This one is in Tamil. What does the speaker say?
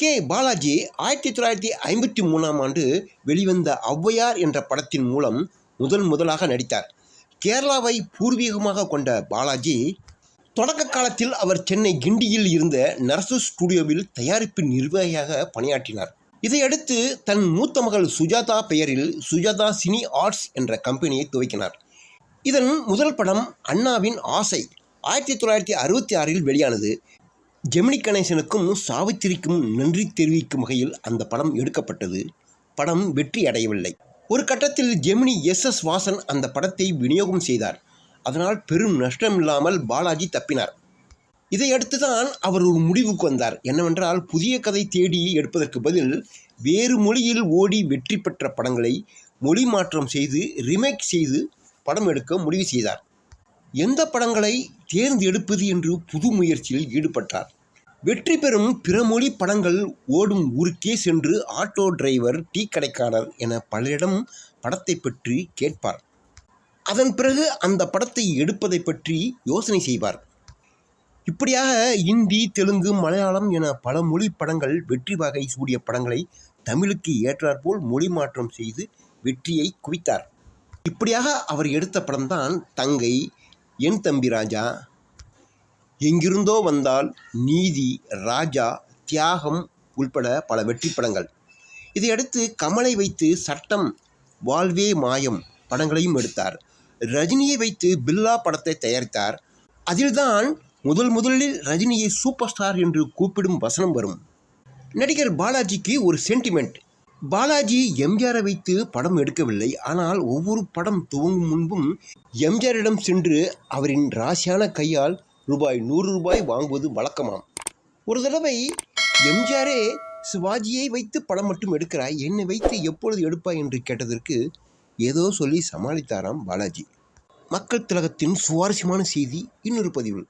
கே பாலாஜி ஆயிரத்தி தொள்ளாயிரத்தி ஐம்பத்தி மூணாம் ஆண்டு வெளிவந்த ஔவையார் என்ற படத்தின் மூலம் முதன் முதலாக நடித்தார். கேரளாவை பூர்வீகமாக கொண்ட பாலாஜி தொடக்க காலத்தில் அவர் சென்னை கிண்டியில் இருந்த நரசு ஸ்டுடியோவில் தயாரிப்பு நிர்வாகியாக பணியாற்றினார். இதையடுத்து தன் மூத்த மகள் சுஜாதா பெயரில் சுஜாதா சினி ஆர்ட்ஸ் என்ற கம்பெனியை துவக்கினார். இதன் முதல் படம் அண்ணாவின் ஆசை ஆயிரத்தி தொள்ளாயிரத்தி அறுபத்தி ஆறில் வெளியானது. ஜெமினி கணேசனுக்கும் சாவித்திரிக்கும் நன்றி தெரிவிக்கும் வகையில் அந்த படம் எடுக்கப்பட்டது. படம் வெற்றி அடையவில்லை. ஒரு கட்டத்தில் ஜெமினி எஸ். எஸ். வாசன் அந்த படத்தை விநியோகம் செய்தார். அதனால் பெரும் நஷ்டம் இல்லாமல் பாலாஜி தப்பினார். இதையடுத்து தான் அவர் ஒரு முடிவுக்கு வந்தார். என்னவென்றால் புதிய கதை தேடி எடுப்பதற்கு பதில் வேறு மொழியில் ஓடி வெற்றி பெற்ற படங்களை மொழி மாற்றம் செய்து ரிமேக் செய்து படம் எடுக்க முடிவு செய்தார். எந்த படங்களை தேர்ந்தெடுப்பது என்று புது முயற்சியில் ஈடுபட்டார். வெற்றி பெறும் பிற மொழி படங்கள் ஓடும் ஊருக்கே சென்று ஆட்டோ டிரைவர் டீ கடைக்காரர் என பலரிடம் படத்தை பற்றி கேட்பார். அதன் பிறகு அந்த படத்தை எடுப்பதை பற்றி யோசனை செய்வார். இப்படியாக இந்தி தெலுங்கு மலையாளம் என பல மொழி படங்கள் வெற்றி வகை சூடிய படங்களை தமிழுக்கு ஏற்றாற்போல் மொழி மாற்றம் செய்து வெற்றியை குவித்தார். இப்படியாக அவர் எடுத்த படம்தான் தங்கை என் தம்பி ராஜா எங்கிருந்தோ வந்தால் நீதி ராஜா தியாகம் உள்பட பல வெற்றி படங்கள். இதையடுத்து கமலை வைத்து சட்டம் வாழ்வே மாயம் படங்களையும் எடுத்தார். ரஜினியை வைத்து பில்லா படத்தை தயாரித்தார். அதில்தான் முதல் முதலில் ரஜினியை சூப்பர் ஸ்டார் என்று கூப்பிடும் வசனம் வரும். நடிகர் பாலாஜிக்கு ஒரு சென்டிமெண்ட் பாலாஜி எம்ஜிஆரை வைத்து படம் எடுக்கவில்லை. ஆனால் ஒவ்வொரு படம் துவங்கும் முன்பும் எம்ஜிஆரிடம் சென்று அவரின் ராசியான கையால் ரூபாய் நூறு ரூபாய் வாங்குவது வழக்கமாம். ஒரு தடவை எம்ஜிஆரே சிவாஜியை வைத்து படம் மட்டும் எடுக்கிறாய் என்னை வைத்து எப்பொழுது எடுப்பாய் என்று கேட்டதற்கு ஏதோ சொல்லி சமாளித்தாராம் பாலாஜி. மக்கள் திலகத்தின் சுவாரஸ்யமான செய்தி இன்னொரு பதிவில்.